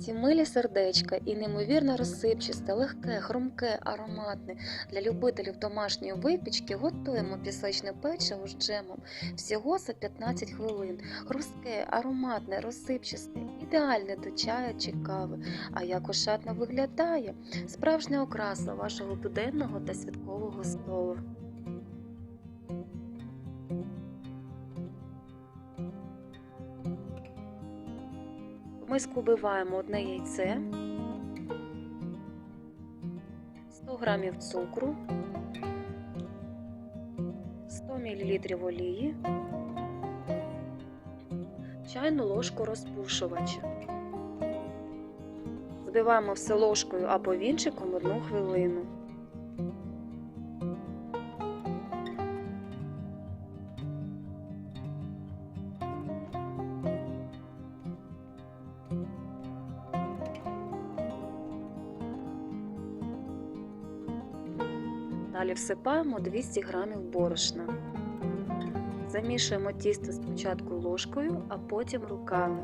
Ці милі сердечка і неймовірно розсипчасте, легке, хрумке, ароматне. Для любителів домашньої випічки готуємо пісочне печиво з джемом всього за 15 хвилин. Хрустке, ароматне, розсипчасте, ідеальне до чаю чи кави. А як ошатно виглядає справжня окраса вашого буденного та святкового столу. Миску вбиваємо одне яйце, 100 г цукру, 100 мл олії, чайну ложку розпушувача. Збиваємо все ложкою або вінчиком одну хвилину. Далі всипаємо 200 г борошна. Замішуємо тісто спочатку ложкою, а потім руками.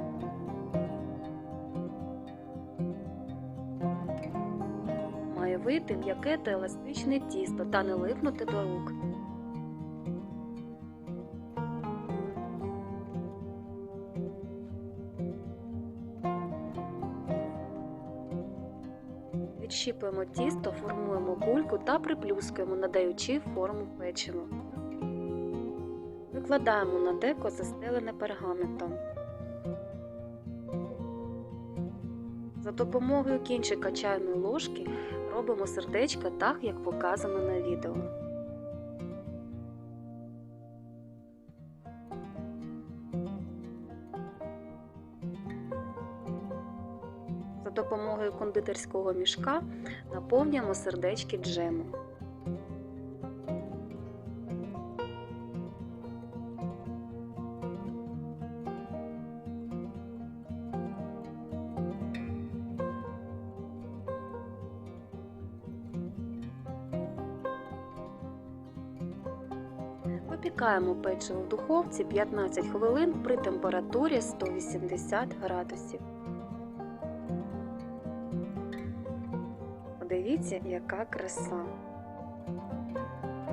Має вийти м'яке та еластичне тісто та не липнути до рук. Відщіпуємо тісто, формуємо кульку та приплюскуємо, надаючи форму печиву. Викладаємо на деко застелене пергаментом. За допомогою кінчика чайної ложки робимо сердечко так, як показано на відео. Допомогою кондитерського мішка наповнюємо сердечки джему. Випікаємо печиво в духовці 15 хвилин при температурі 180 градусів. Подивіться, яка краса.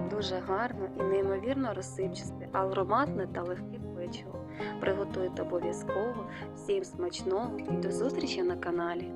Дуже гарно і неймовірно розсипчасте, ароматне та легке печиво. Приготуйте обов'язково. Всім смачного і до зустрічі на каналі!